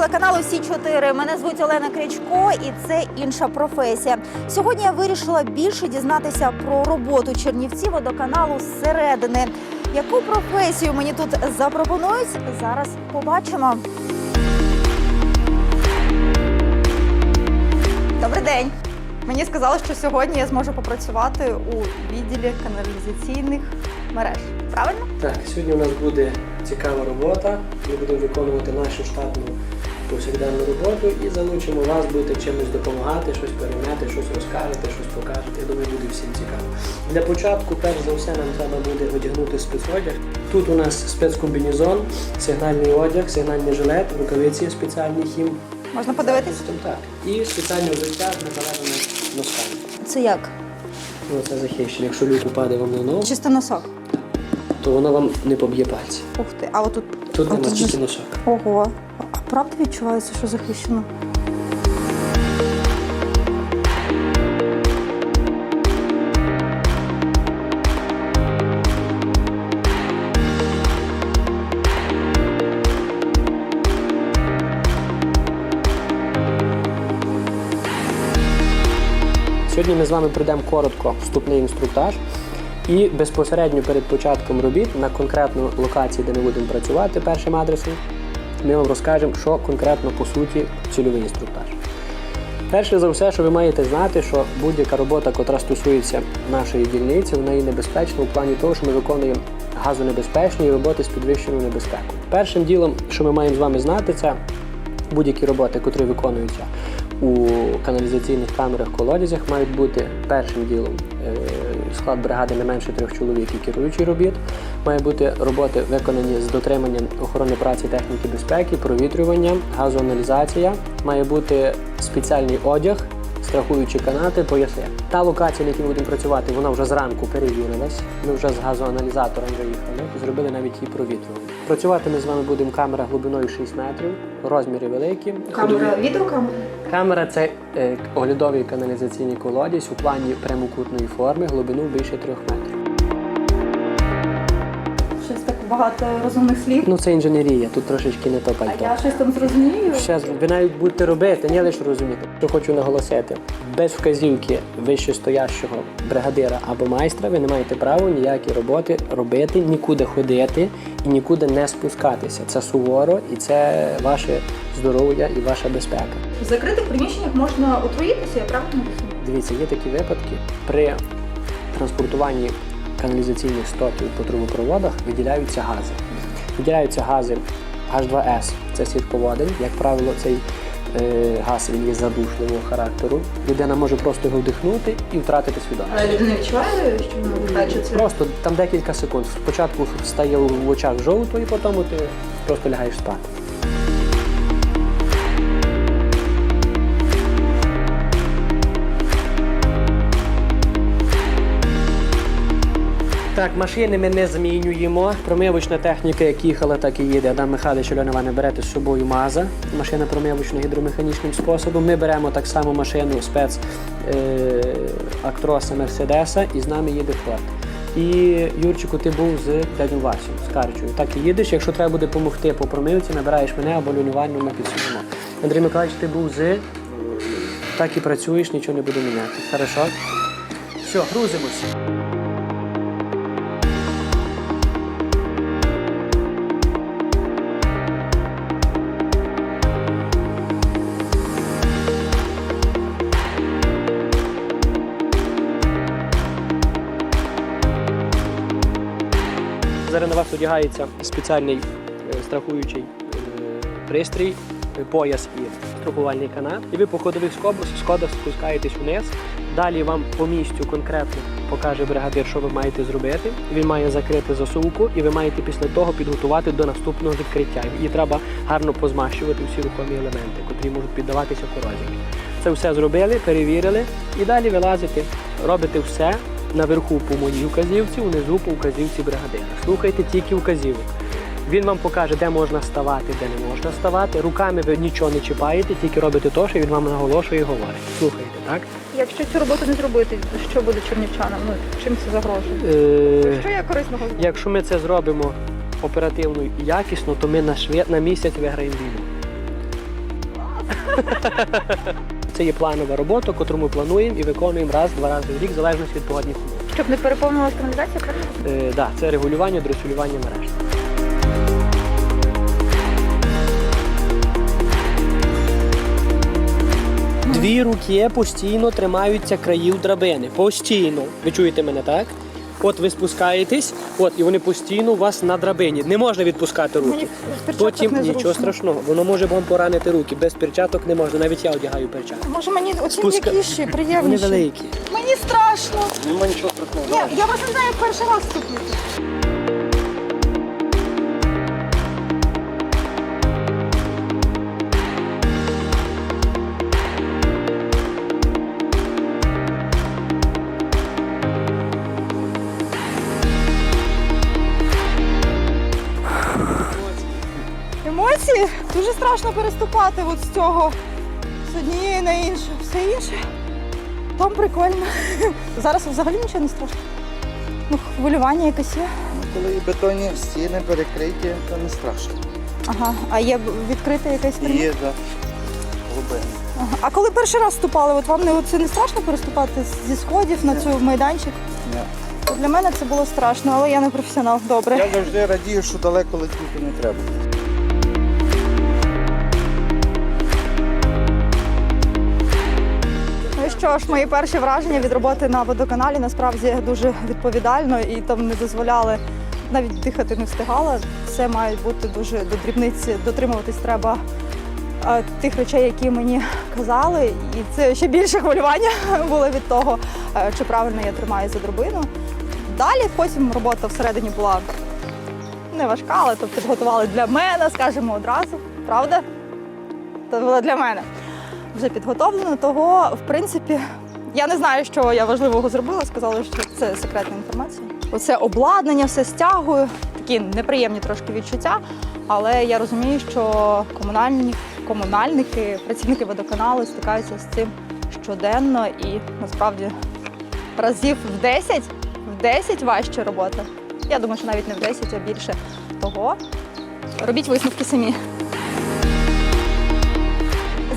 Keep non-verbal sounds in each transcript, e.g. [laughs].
телеканалу Сі 4 Мене звуть Олена Крячко, і це інша професія. Сьогодні я вирішила більше дізнатися про роботу Чернівці водоканалу зсередини. Яку професію мені тут запропонують? Зараз побачимо. Добрий день. Мені сказали, що сьогодні я зможу попрацювати у відділі каналізаційних мереж. Правильно? Так, сьогодні у нас буде цікава робота. Ми будемо виконувати нашу штатну повсякденну роботу і залучимо вас, будете чимось допомагати, щось перейняти, щось розкажете, щось покажете. Я думаю, буде всім цікаво. Для початку, перш за все, нам треба буде одягнути спецодяг. Тут у нас спецкомбінезон, сигнальний одяг, сигнальний жилет, рукавиці спеціальні хім. Можна подивитись? захистом, Так. І спеціальне взуття з металевими носками. Це як? Ну, це захищено. Якщо люк упаде вам на ногу, Чисто носок. То воно вам не поб'є пальці. Ух ти, а отут. Тут а нема тут тільки носок. Ого. А правда відчувається, що захищено? Сьогодні ми з вами пройдемо коротко вступний інструктаж. І безпосередньо перед початком робіт на конкретну локації, де ми будемо працювати, першим адресом, ми вам розкажемо, що конкретно по суті цільовий інструктаж. Перше за все, що ви маєте знати, що будь-яка робота, яка стосується нашої дільниці, вона є небезпечна у плані того, що ми виконуємо газонебезпечні роботи з підвищеною небезпекою. Першим ділом, що ми маємо з вами знати, це будь-які роботи, які виконуються у каналізаційних камерах колодязях, мають бути першим ділом е, склад бригади не менше трьох чоловік і керуючий робіт. Має бути роботи виконані з дотриманням охорони праці техніки безпеки, провітрювання, газоаналізація. Має бути спеціальний одяг, страхуючі канати, пояси. Та локація, на якій ми будемо працювати, вона вже зранку перевірилась. Ми вже з газоаналізатором виїхали, зробили навіть її провітрювання. Працювати ми з вами будемо камера глибиною 6 метрів, розміри великі. ходові- відеокамера? Камера це е, оглядовий каналізаційний колодязь у плані прямокутної форми, глибину більше трьох метрів. Багато розумних слів. Ну це інженерія, тут трошечки не то А я щось там зрозумію. Ще ви навіть будете робити, не лише розуміти. Що хочу наголосити, без вказівки вищестоящого бригадира або майстра ви не маєте права ніякі роботи робити, нікуди ходити і нікуди не спускатися. Це суворо і це ваше здоров'я і ваша безпека. В закритих приміщеннях можна отруїтися, я правильно розумію? Дивіться, є такі випадки при транспортуванні каналізаційних стоків по трубопроводах виділяються гази. Виділяються гази H2S, це сітководень. Як правило, цей е, газ він є задушливого характеру. Людина може просто його вдихнути і втратити свідомість. Але людина відчуває, що вона це Просто там декілька секунд. Спочатку стає в очах жовто, і потім ти просто лягаєш спати. Так, машини ми не змінюємо. Промивочна техніка, як їхала, так і їде. Адам Михайлович Альона Івановна, берете з собою МАЗа, машина промивочна гідромеханічним способом. Ми беремо так само машину спец е, Актроса Мерседеса і з нами їде Форд. І Юрчику, ти був з дядю Васю, з Карчою. Так і їдеш. Якщо треба буде допомогти по промивці, набираєш мене або люнювальну ми підсудимо. Андрій Миколаївич, ти був з так і працюєш, нічого не буде міняти. Хорошо? Все, грузимося. Зараз на вас одягається спеціальний е, страхуючий е, пристрій, е, пояс і страхувальний канат. І ви по ходових сходах спускаєтесь вниз. Далі вам по місцю конкретно покаже бригадир, що ви маєте зробити. Він має закрити засувку, і ви маєте після того підготувати до наступного відкриття. Її треба гарно позмащувати всі рухомі елементи, котрі можуть піддаватися корозії. Це все зробили, перевірили, і далі вилазите, робите все наверху по моїй указівці, внизу по указівці бригадира. Слухайте тільки указівок. Він вам покаже, де можна ставати, де не можна ставати. Руками ви нічого не чіпаєте, тільки робите те, що він вам наголошує і говорить. Слухайте, так? Якщо цю роботу не зробити, що буде чернівчанам? Ну чим це загрожує? Е, Що я корисного зроблю? якщо ми це зробимо оперативно і якісно, то ми на, швид, на місяць виграємо війну. Це є планова робота, яку ми плануємо і виконуємо раз-два рази в рік, в залежності від погодних умов. Щоб не переповнилася каналізація, правильно? Е, да, це регулювання, дресулювання мереж. Дві руки постійно тримаються країв драбини. Постійно. Ви чуєте мене, так? От ви спускаєтесь, от, і вони постійно у вас на драбині. Не можна відпускати руки. Потім нічого страшного, воно може вам поранити руки. Без перчаток не можна. Навіть я одягаю перчатки. Може мені оці Спуска- м'якіші, Вони приємніші? великі. Мені страшно. Нема нічого страшного. Ні, я вас не знаю, як перший раз вступити. Емоції дуже страшно переступати от з цього з однієї на іншу. Все інше там прикольно. [laughs] Зараз взагалі нічого не страшно. Ну, хвилювання якесь є. Коли і бетонні стіни перекриті, то не страшно. Ага. А є відкрите якесь приміщення? є, так. Глибини. Ага. А коли перший раз вступали, от вам не це не страшно переступати зі сходів на цю майданчик? Ні. Для мене це було страшно, але я не професіонал. Добре. Я завжди радію, що далеко летіти не треба. Що ж, мої перші враження від роботи на водоканалі насправді дуже відповідально і там не дозволяли навіть дихати не встигала. Все має бути дуже до дрібниці, дотримуватись треба е, тих речей, які мені казали. І це ще більше хвилювання [laughs] було від того, е, чи правильно я тримаю за дробину. Далі потім робота всередині була не важка, але то підготували для мене, скажімо, одразу. Правда? Це було для мене вже підготовлено. Того, в принципі, я не знаю, що я важливого зробила. Сказали, що це секретна інформація. Оце обладнання, все стягую. Такі неприємні трошки відчуття. Але я розумію, що комунальні комунальники, працівники водоканалу стикаються з цим щоденно і насправді разів в 10, в 10 важче робота. Я думаю, що навіть не в 10, а більше того. Робіть висновки самі.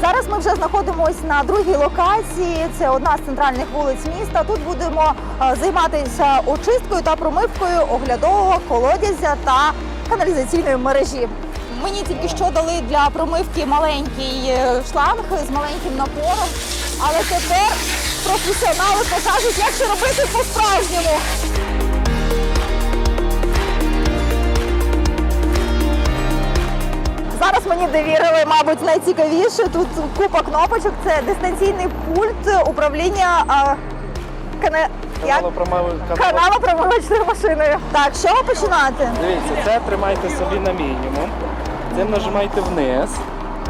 Зараз ми вже знаходимося на другій локації. Це одна з центральних вулиць міста. Тут будемо е, займатися очисткою та промивкою оглядового колодязя та каналізаційної мережі. Мені тільки що дали для промивки маленький е, шланг з маленьким напором, але тепер професіонали покажуть, як це робити по-справжньому. Зараз мені довірили, мабуть, найцікавіше. Тут купа кнопочок. Це дистанційний пульт управління а, кане... як? каналопромивочною машиною. Так, з чого починати? Дивіться, це тримайте собі на мінімум. Цим нажимайте вниз.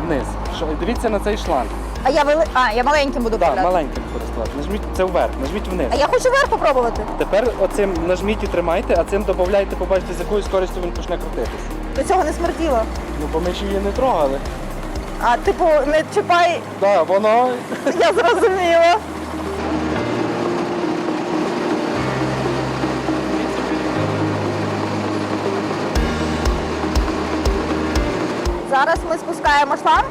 Вниз. Що, дивіться на цей шланг. А я вели... а, я маленьким буду Так, купляти. маленьким користувати. Нажміть це вверх, нажміть вниз. А я хочу вверх попробувати. Тепер оцим нажміть і тримайте, а цим додавайте, побачите, з якою скоростю він почне крутитись. До цього не смертіло. Ну, бо ми ж її не трогали. А типу, не чіпай, Так, воно я зрозуміла. Зараз ми спускаємо шланг.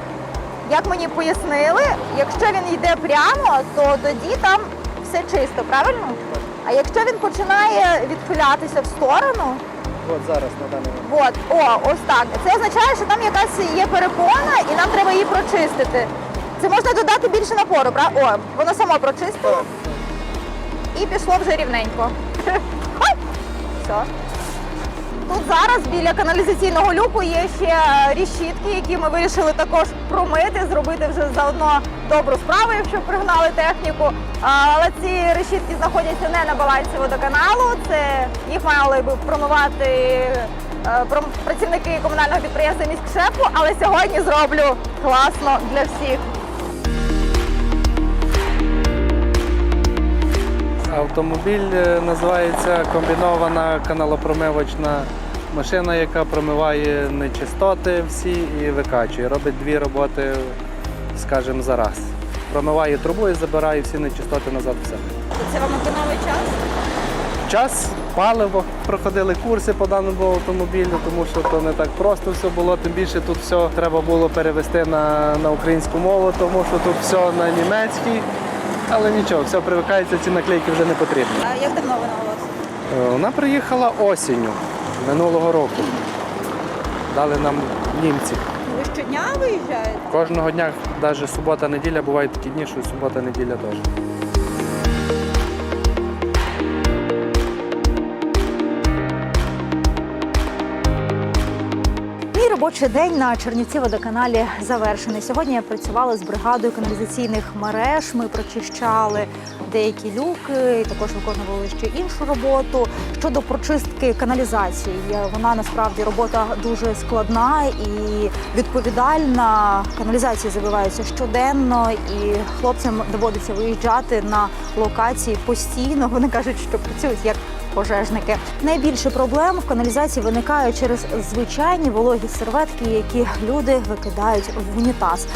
Як мені пояснили, якщо він йде прямо, то тоді там все чисто, правильно? А якщо він починає відхилятися в сторону, от зараз на даний момент. От, о, ось так. Це означає, що там якась є перепона, і нам треба її прочистити. Це можна додати більше напору, правда? О, воно само прочистило і пішло вже рівненько. [laughs] Ой! Все. Тут зараз біля каналізаційного люку є ще рішітки, які ми вирішили також промити, зробити вже заодно добру справу, якщо пригнали техніку. Але ці решітки знаходяться не на балансі водоканалу. Це їх мали би промивати е, працівники комунального підприємства міськшепу, але сьогодні зроблю класно для всіх. Автомобіль е, називається комбінована каналопромивочна машина, яка промиває нечистоти всі і викачує. Робить дві роботи, скажімо, за раз. Промиває трубу і забирає всі нечистоти назад в себе. Це вам економить час? час паливо, проходили курси по даному автомобілю, тому що то не так просто все було. Тим більше тут все треба було перевести на, на українську мову, тому що тут все на німецькій. Але нічого, все привикається, ці наклейки вже не потрібні. А як давно вона у? Е, Вона приїхала осінню минулого року. Дали нам німці. Ви щодня виїжджаєте? Кожного дня, навіть субота-неділя, бувають такі дні, що субота-неділя теж. Робочий день на Чернівці водоканалі завершений. Сьогодні я працювала з бригадою каналізаційних мереж. Ми прочищали деякі люки, також виконували ще іншу роботу. Щодо прочистки каналізації, вона насправді робота дуже складна і відповідальна. Каналізації забиваються щоденно, і хлопцям доводиться виїжджати на локації постійно. Вони кажуть, що працюють як пожежники. Найбільше проблем в каналізації виникає через звичайні вологі серветки, які люди викидають в унітаз.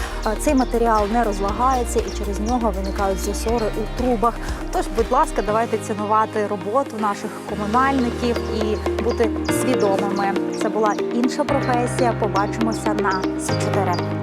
Цей матеріал не розлагається і через нього виникають засори у трубах. Тож, будь ласка, давайте цінувати роботу наших комунальників і бути свідомими. Це була інша професія. Побачимося на Сі 4